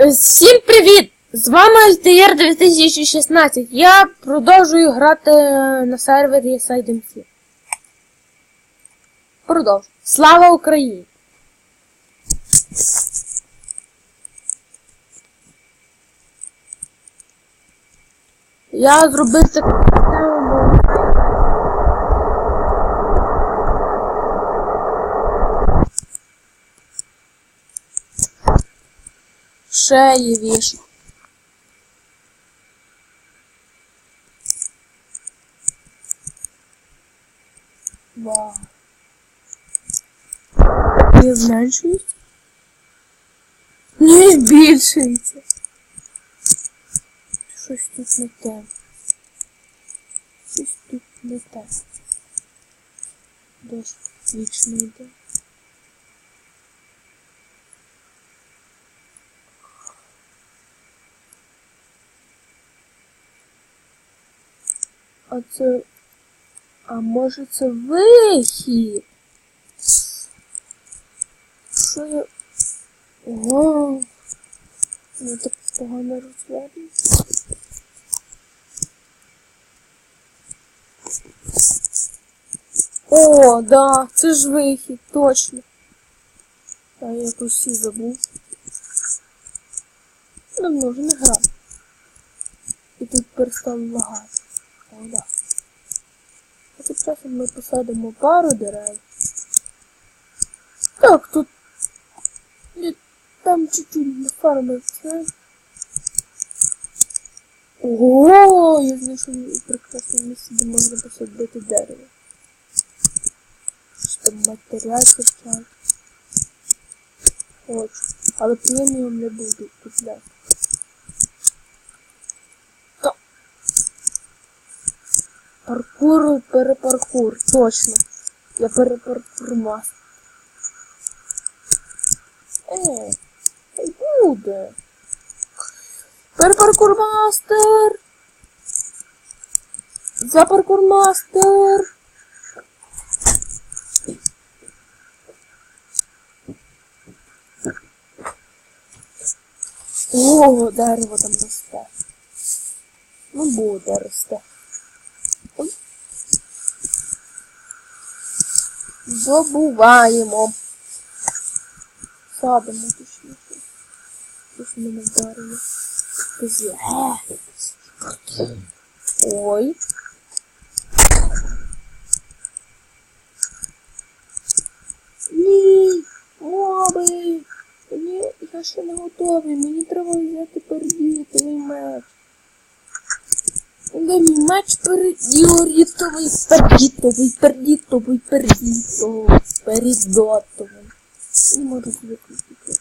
Е, Всім привіт! З вами Альтаєр 2016. Я продовжую грати на сервері SideMC. Продовжую. Слава Україні! Я зробив таку систему. Шеї вішав. Вау. Не зменшується? Не збільшується. Щось тут не те. Щось тут не те. Дощ вічно йде. А це. А може це вихід? Що я. Ого. Я так погано розглядаю. О, да, це ж вихід, точно. А я якось і забув. Давно вже не грав. І тут перестав лагати. Да. А тим часом ми посадимо пару дерев. Так, тут. Там чуть-чуть нафармив це. Ого, я знайшов прекрасне місце, де можна посадити дерево. Що там матеріал качати. Хочу. Але преміум не буду купляти. Паркур, перепаркур, точно. Я перепаркур мастер. Е, хай буде. Перепаркур мастер. За паркур мастер. О, дерево там росте. Ну, буде росте. Ой. Добуваємо. Садимо точніше. Тож мене вдарило. Козі. Ой. Ні, моби. Ні, я ще не готовий. Мені треба взяти пердітовий меч. Мій меч пердітовий, пердітовий, пердітовий, передотовий. Не можу звикнути.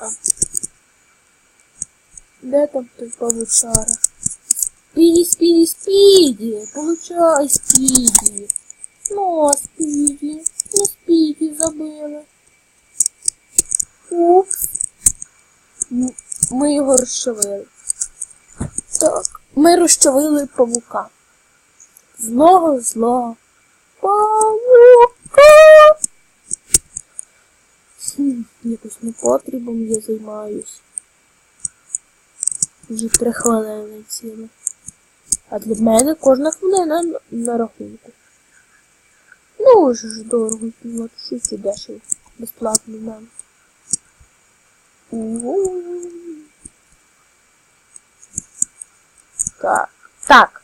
А. Де там той павучара? Спіді, спіді, спіді! Получай, спіді! Ну, спіді, ну спіді забили. Упс. М- Ми його розчавили. Так, ми розчавили павука. Злого злого. Павука! Хм, якось непотрібом я займаюсь. Вже три хвилини ціле. А для мене кожна хвилина на, на рахунку. Ну, ж дорого знімати, щось і дешево. Безплатно нам. Угу. Так.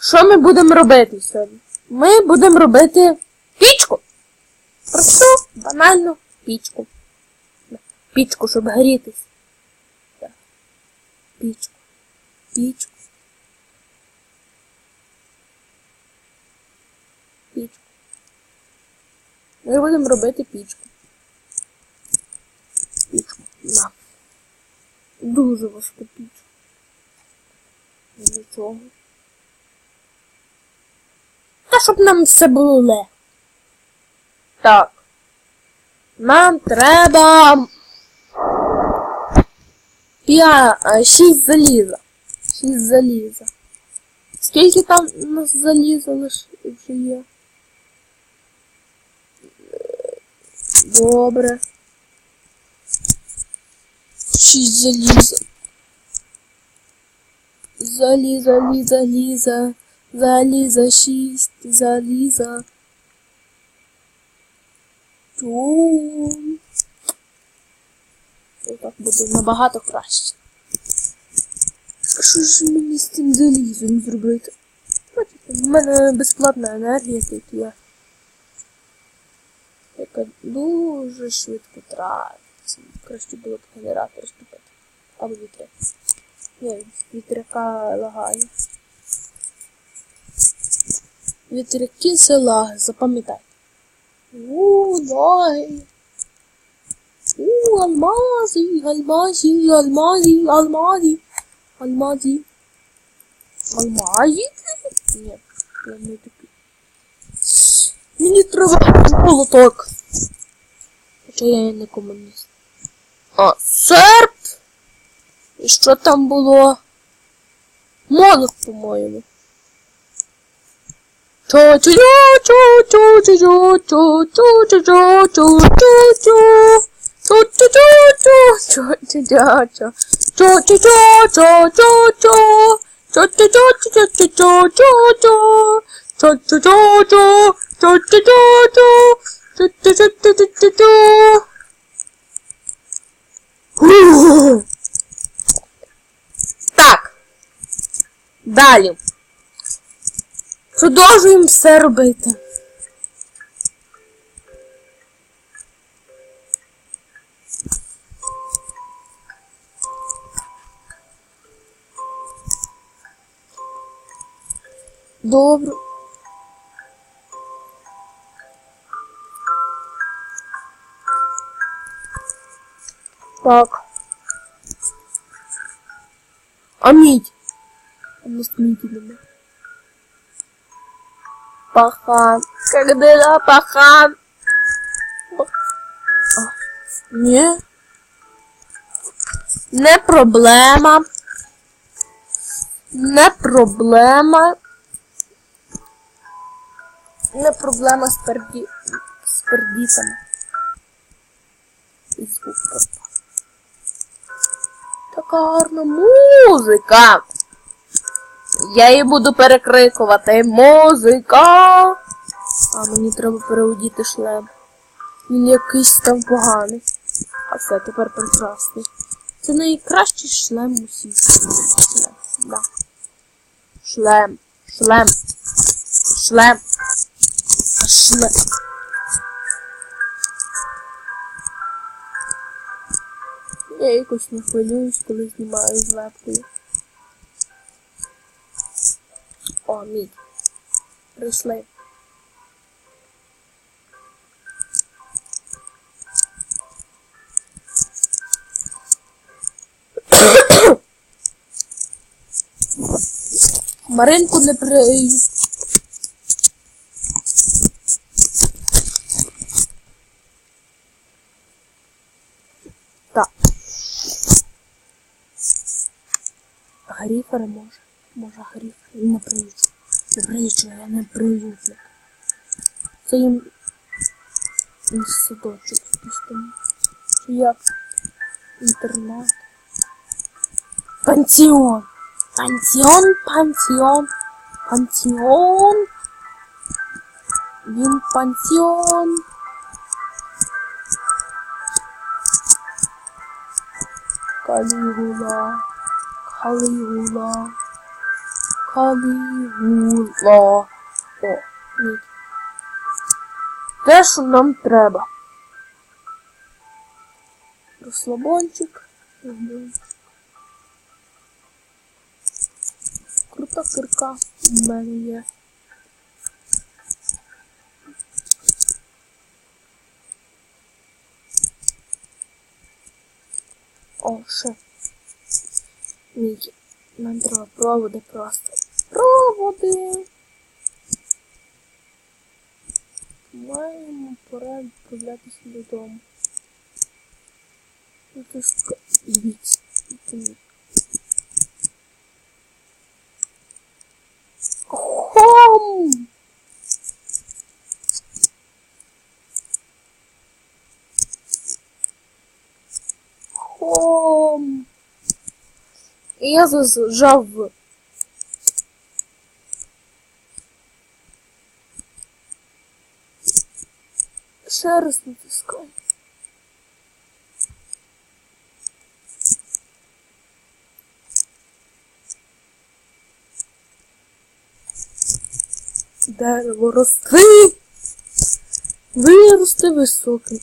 Що ми будемо робити сьогодні? Ми будемо робити пічку. Просто банально пічку. Пічку, щоб грітись. Так. Пічку. Пічку. Пічку. Ми будемо робити пічку. Пічку. На. Дуже важку пічку. Для чого? Та щоб нам все було легко. Так. Нам треба. П'я... Шість заліза. Шість заліза. Скільки там у нас заліза лиш вже є? Добре. Шість заліза. Заліза, ліза, ліза. Заліза, шість, заліза. Тюм. Так буде набагато краще. Що ж мені з цим залізом зробити? В мене безплатна енергія тут є. Яка дуже швидко тратиться. Краще було б генератор ступити. Або вітряк. Ні, вітряка лагає. Вітряки це лаги, запам'ятайте. У, лаги. У, алмази, алмази, алмази, алмази. Алмази. Алмази? Ні, я не такий. Мені треба молоток. Хоча я не комуніст. А, серп! І що там було? Молот, по-моєму. чо Далі. Продовжуємо все робити. Добре. Так. А? Мустмитинами. Пахан. Как дыра, пахан. Ні. Не проблема. Не проблема. Не проблема з перді... з пердітами. Така гарна музика. Я її буду перекрикувати. Музика. А мені треба переодіти шлем. Він якийсь там поганий. А все, тепер прекрасний. Це найкращий шлем у. Шлем. Да. Шлем. Шлем. Шлем. Шлем. Я якось не хвилююсь, коли знімаю з вебкою. О, мідь. Прийшли. Маринку не при... Так. Грифер може. Може грифер. Він не приїжджу. Не приїжджу, я не приїжджу. Це їм садочок спустимо. Чи як? Інтернат. Пансіон. Пансіон, пансіон, пансіон. Він пансіон. Калігула. Калігула. Калігула. О, ні. Те, що нам треба. Розслабончик. Крута кирка в мене є. О, ще. Мікі. Нам треба проводи просто. Проводи. Маємо пора відправлятися додому. Ну, то ж, дивіться. Хом! Бом! І я зажав в. Ще раз натискаю. Дерево рости. Вирости високий.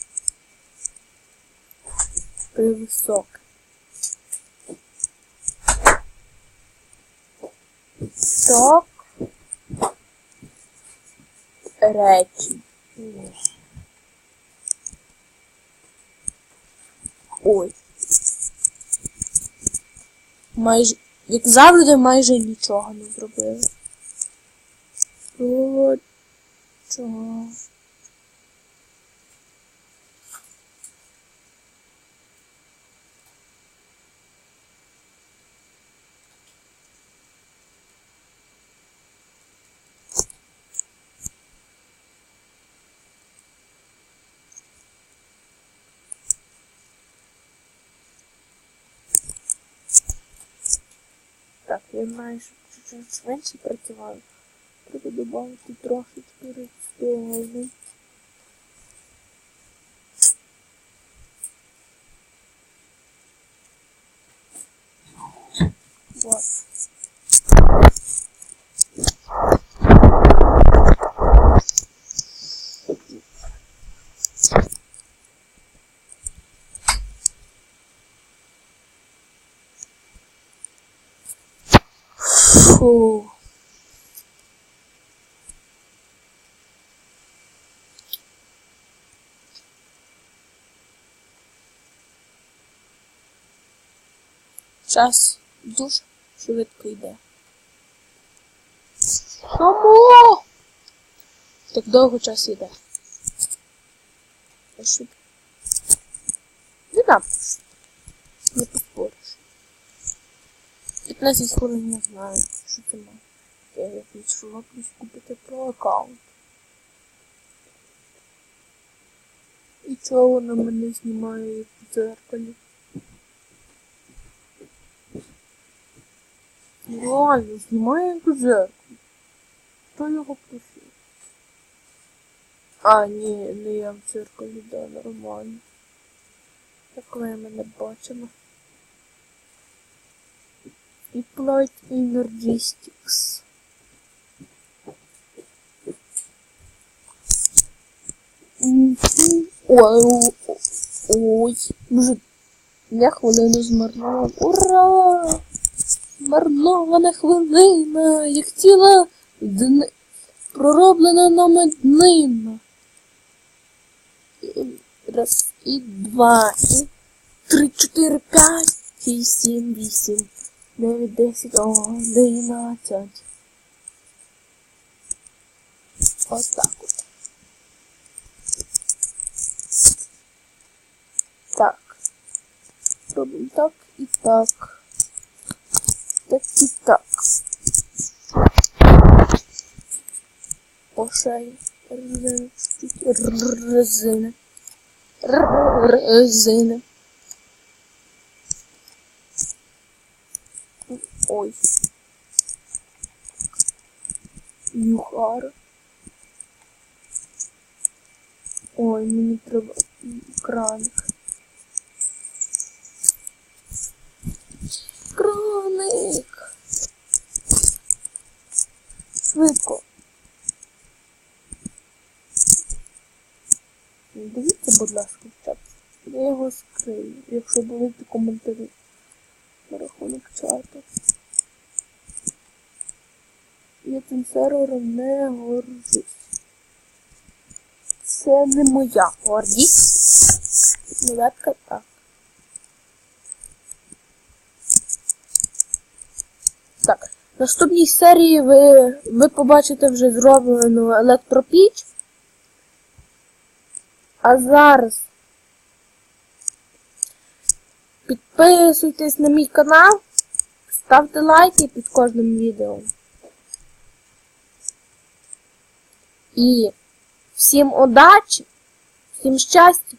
Ти високий. Так. Речі. Ой. Майже, як завжди, майже нічого не зробили. Чого? Я що чуть-чуть швидше працював. Треба додати трошечки редстоуну. Вот. Фу. Час дуже швидко йде. Чому? Так довго час йде. Не дам. Не поспориш. 15 хвилин не знаю, що. Я якийсь плюс купити про аккаунт. І чого вона мене знімає в дзеркалі? Реально, знімає в дзеркалі. Хто його просив? А, ні, не я в дзеркалі, да, нормально. Так ви мене бачимо. І плоть Energistics. Ой, ой, може, я хвилину змарнував. Ура! Марнована хвилина, як ціла дни... пророблена нами днина. Раз, і два, і три, чотири, п'ять, шість, сім, вісім. 9, 10, о, 11. Ось так от. Так. Робимо так і так. Так і так. По шеї. Резина. Резина. Резина. Ой. Юхара. Ой, мені треба краник. Краник. Швидко. Дивіться, будь ласка, чат. Я його скрию, якщо будуть коментарі на рахунок чату. Я цим сервером не горжусь. Це не моя гордість. Дев'ятка так. Так, в наступній серії ви, ви побачите вже зроблену електропіч. А зараз підписуйтесь на мій канал, ставте лайки під кожним відео. І всім удачі, всім щастя!